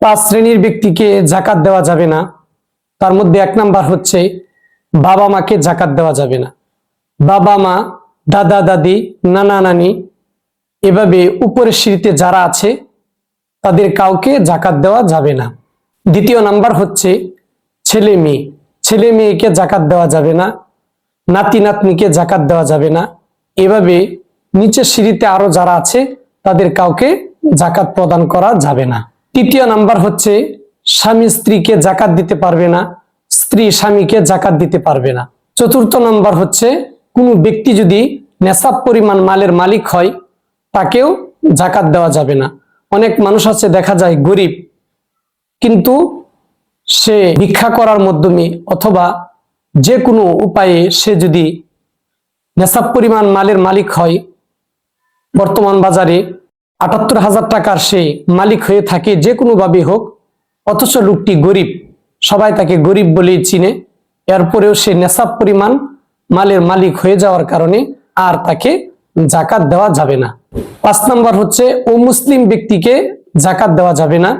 পাঁচ শ্রেণির ব্যক্তিকে জাকাত দেওয়া যাবে না। তার মধ্যে এক নাম্বার হচ্ছে, বাবা মাকে জাকাত দেওয়া যাবে না। বাবা মা, দাদা, দাদি, নানা, নানি, এভাবে উপরের সিঁড়িতে যারা আছে, তাদের কাউকে জাকাত দেওয়া যাবে না। দ্বিতীয় নাম্বার হচ্ছে, ছেলে মেয়ে। ছেলে মেয়েকে জাকাত দেওয়া যাবে না, নাতি, নাতনিকে জাকাত দেওয়া যাবে না। এভাবে নিচের সিঁড়িতে আরও যারা আছে, তাদের কাউকে জাকাত প্রদান করা যাবে না। তৃতীয় নাম্বার হচ্ছে, স্বামী স্ত্রীকে জাকাত দিতে পারবে না, স্ত্রী স্বামীকে জাকাত দিতে পারবে না। চতুর্থ নাম্বার হচ্ছে, কোনো ব্যক্তি যদি নেশাব পরিমাণ মালের মালিক হয়, তাকেও জাকাত দেওয়া যাবে না। অনেক মানুষ আছে, দেখা যায় গরিব, কিন্তু সে ভিক্ষা করার মাধ্যমে অথবা যে কোনো উপায়ে সে যদি নেশাব পরিমাণ মালের মালিক হয়, বর্তমান বাজারে আটাত্তর হাজার টাকার সে মালিক হয়ে থাকে যে কোনোভাবে হোক, অথচ লোকটি গরিব। সবাই তাকে গরিব বলেই চিনে। এরপরেও সে নেশাব পরিমাণ মালের মালিক হয়ে যাওয়ার কারণে আর তাকে জাকাত দেওয়া যাবে না। পাঁচ নম্বর হচ্ছে, ও মুসলিম ব্যক্তিকে জাকাত দেওয়া যাবে না।